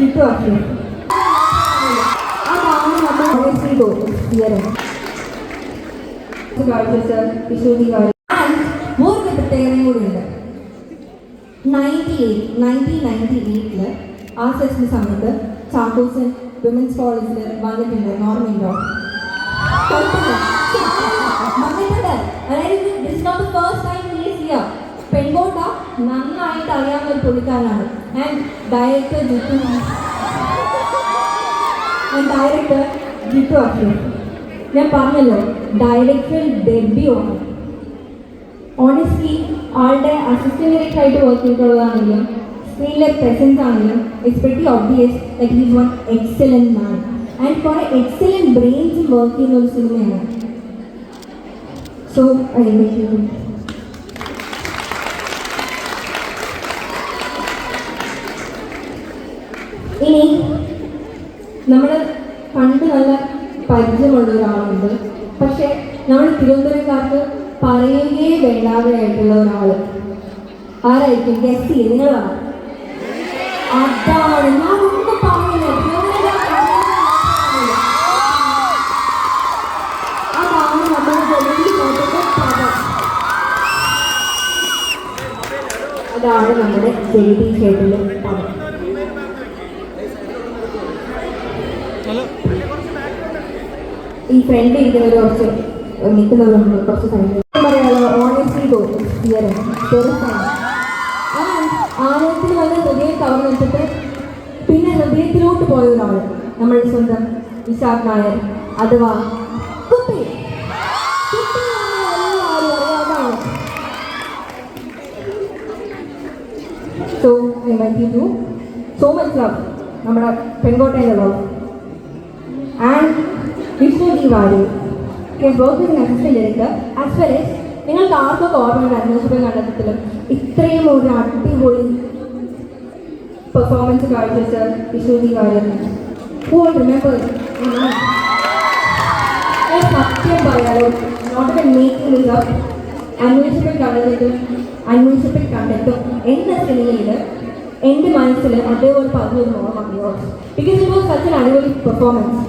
കാര്യം. വേറൊരു പ്രത്യേകതയും കൂടിയുണ്ട് നയന്റി എയ്റ്റ് നയന്റീൻ നയന്റി എയ്റ്റിൽ ആ സെഷന് സമയത്ത് ചാക്കോസൻ വിമൻസ് കോളേജിൽ വന്നിട്ടുണ്ട് നോർമയുണ്ടോ നന്നായിട്ട് അറിയാവുന്ന ഒരു പുള്ളിക്കാരനാണ്. And director Jithu director Jithu Akshay ഞാൻ പറഞ്ഞല്ലോ ഡയറക്ടർ ഡെബ്യൂ ആണ്. ഓണസ്റ്റ്ലി ആളുടെ അസിസ്റ്റന്റ് ഡയറക്ടർ ആയിട്ട് വർക്ക് ചെയ്തിട്ടുള്ളതാണെങ്കിലും സ്ക്രീനിലെ പ്രസൻസ് ആണെങ്കിലും it's very obvious that he's one excellent man and കുറേ എക്സലന്റ് ബ്രെയിൻസും വർക്ക് ചെയ്യുന്ന ഒരു സിനിമയാണ് സോ ഐ ഇനി നമ്മൾ പണ്ട് നല്ല പരിചയമുള്ള ഒരാളുണ്ട്. പക്ഷെ നമ്മൾ തിരുവനന്തപുരക്കാർക്ക് പറയുകയേ വേണ്ടാതെയായിട്ടുള്ള ഒരാൾ ആരായിരിക്കും? ഗസ്റ്റ് ചെയ്ത് നിങ്ങളാണ്? അതാണ്. ഞാൻ അതാണ് നമ്മുടെ ജയിലിൽ കേട്ടുള്ള പദം ഈ ഫ്രണ്ട് ഇരിക്കുന്നത് കുറച്ച് നിൽക്കുന്നവരുണ്ട് കുറച്ച് സൈഡിൽ പറയാലോ ഓണസ്റ്റി തോന്നും ഇയറും ചെറുതാണ് ആ ആലയത്തിൽ വന്ന് ഹൃദയം കവർന്നെടുത്തിട്ട് പിന്നെ ഹൃദയത്തിലോട്ട് പോയ ഒരാൾ നമ്മുടെ സ്വന്തം വിശാഖ് നായർ അഥവാ കുട്ടി. So I wait to so much love നമ്മുടെ പെൺകോട്ടയിലെ and Vishnu D Warrier he work in assistant director as well as നിങ്ങൾക്ക് ആർക്കൊക്കെ ഓർമ്മ അന്വേഷണം കണ്ടെത്തത്തിലും? ഇത്രയും ഒരു അടിപൊളി പെർഫോമൻസ് കാഴ്ചവെച്ച വിഷ്ണു ഡി വാര്യർ റിമെമ്പർ സത്യം പറയാലോ not a making is up അന്വേഷിപ്പിൽ കണ്ടെത്തും അന്വേഷിപ്പിൽ കണ്ടെത്തും എന്ന സിനിമയിൽ എന്റെ മനസ്സിൽ അതേപോലെ പറഞ്ഞൊരു ഓർമ്മ ബിക്കോസ് ഇറ്റ് വാസ് സച്ച് അടിപൊളി പെർഫോമൻസ്